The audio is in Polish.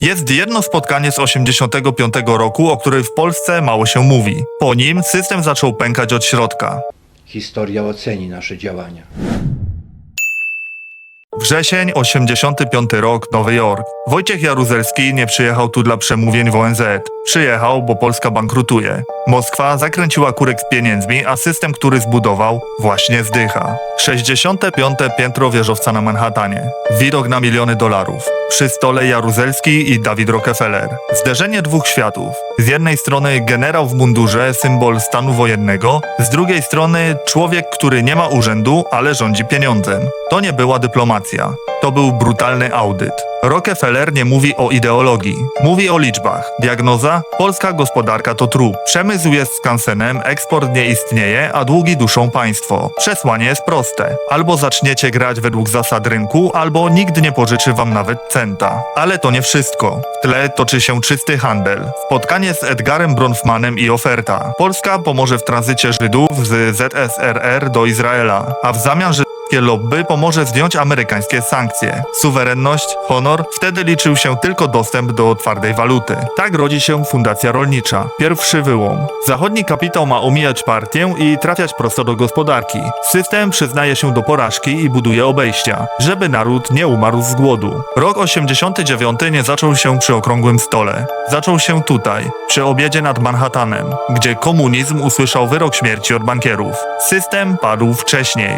Jest jedno spotkanie z 85 roku, o którym w Polsce mało się mówi. Po nim system zaczął pękać od środka. Historia oceni nasze działania. Wrzesień, 85 rok, Nowy Jork. Wojciech Jaruzelski nie przyjechał tu dla przemówień w ONZ. Przyjechał, bo Polska bankrutuje. Moskwa zakręciła kurek z pieniędzmi, a system, który zbudował, właśnie zdycha. 65. piętro wieżowca na Manhattanie. Widok na miliony dolarów. Przy stole Jaruzelski i Dawid Rockefeller. Zderzenie dwóch światów. Z jednej strony generał w mundurze, symbol stanu wojennego, z drugiej strony człowiek, który nie ma urzędu, ale rządzi pieniądzem. To nie była dyplomacja. To był brutalny audyt. Rockefeller nie mówi o ideologii, mówi o liczbach. Diagnoza? Polska gospodarka to trup. Przemysł jest skansenem, eksport nie istnieje, a długi duszą państwo. Przesłanie jest proste. Albo zaczniecie grać według zasad rynku, albo nikt nie pożyczy wam nawet centa. Ale to nie wszystko. W tle toczy się czysty handel. Spotkanie z Edgarem Bronfmanem i oferta. Polska pomoże w tranzycie Żydów z ZSRR do Izraela, a w zamian Żydów Lobby pomoże zdjąć amerykańskie sankcje. Suwerenność, honor, wtedy liczył się tylko dostęp do twardej waluty. Tak rodzi się Fundacja Rolnicza. Pierwszy wyłom. Zachodni kapitał ma omijać partię i trafiać prosto do gospodarki. System przyznaje się do porażki i buduje obejścia, żeby naród nie umarł z głodu. Rok 89 nie zaczął się przy okrągłym stole. Zaczął się tutaj, przy obiedzie nad Manhattanem, gdzie komunizm usłyszał wyrok śmierci od bankierów. System padł wcześniej.